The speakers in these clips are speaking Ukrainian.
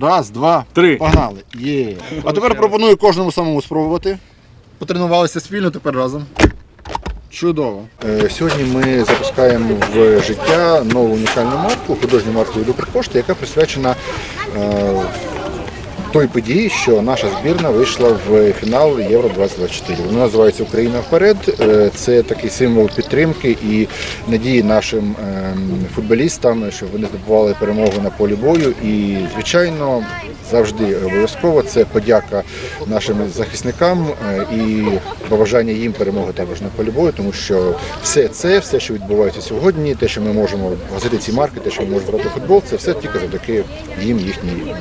Раз, два, Три. Погнали. Є. А тепер пропоную кожному самому спробувати. Потренувалися спільно, тепер разом. Чудово. Е, Сьогодні ми запускаємо в життя нову унікальну марку, художню марку від пошти», яка присвячена е, той події, що наша збірна вийшла в фінал Євро 2024. Вона називається Україна вперед. Е, Це такий символ підтримки і надії нашим ем, футболістам, щоб вони здобували перемогу на полі бою. І, звичайно, завжди обов'язково це подяка нашим захисникам е, і побажання їм перемоги також на полі бою, тому що все це, все, що відбувається сьогодні, те, що ми можемо возити ці марки, те, що ми можемо грати футбол, це все тільки завдяки їм, їхній е,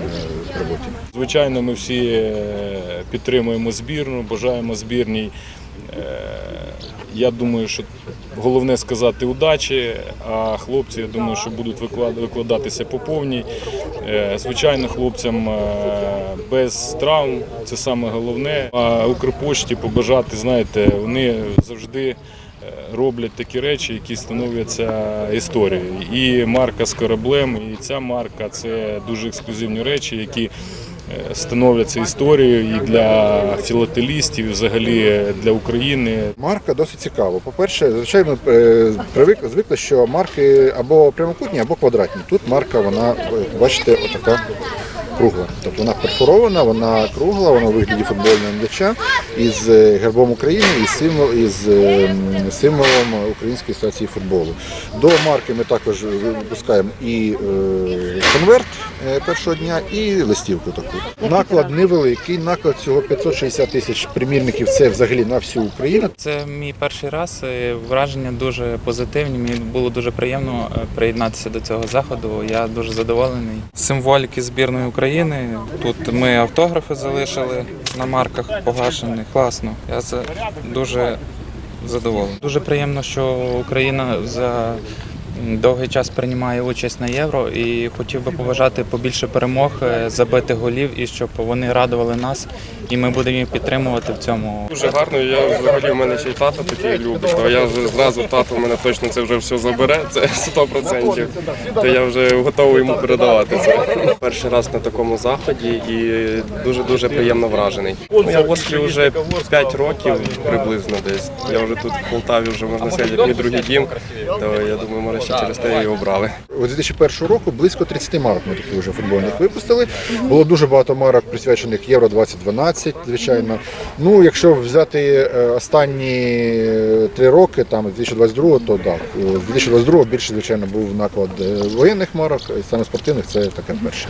роботі. Звичайно, ми всі е, підтримуємо збірну, бажаємо збірній. Е, Я думаю, що головне сказати удачі, а хлопці, я думаю, що будуть виклад- викладатися по повній. Е, Звичайно, хлопцям без травм це саме головне. А Укрпошті побажати, знаєте, вони завжди роблять такі речі, які становляться історією. І марка з кораблем, і ця марка це дуже ексклюзивні речі, які становляться історією і для філателістів, і взагалі для України. Марка досить цікава. По-перше, звичайно, е, привик, звикли, що марки або прямокутні, або квадратні. Тут марка, вона, е, бачите, отака кругла. Тобто вона перфорована, вона кругла, вона у вигляді футбольного м'яча із е, гербом України і символ, із е, символом Української асоціації футболу. До марки ми також випускаємо і е, конверт е, першого дня, і листівку таку. Наклад невеликий, наклад всього 560 тисяч примірників. Це взагалі на всю Україну. Це мій перший раз. Враження дуже позитивні. Мені було дуже приємно е, приєднатися до цього заходу. Я дуже задоволений. Символіки збірної України. Тут ми автографи залишили на марках погашених. Класно. Я це дуже задоволений. Дуже приємно, що Україна за довгий час приймає участь на євро і хотів би побажати побільше перемог, е, забити голів і щоб вони радували нас. І ми будемо їх підтримувати в цьому. Дуже гарно. Я взагалі в мене ще й тато такий любить. То я вже зразу тато в мене точно це вже все забере. Це 100%. То я вже готовий йому передавати це. Перший раз на такому заході і дуже дуже приємно вражений. Я в Острі вже 5 років приблизно десь. Я вже тут в Полтаві вже можна сказати, як мій другий дім. То я думаю, може ще через те і обрали. У 2001 року близько 30 марок ми таких вже футбольних випустили. Було дуже багато марок присвячених Євро 2012, звичайно. Ну, якщо взяти е, останні е, три роки, там 2022, то так. Да, 2022 більше, звичайно, був наклад е, воєнних марок, саме спортивних це таке перше.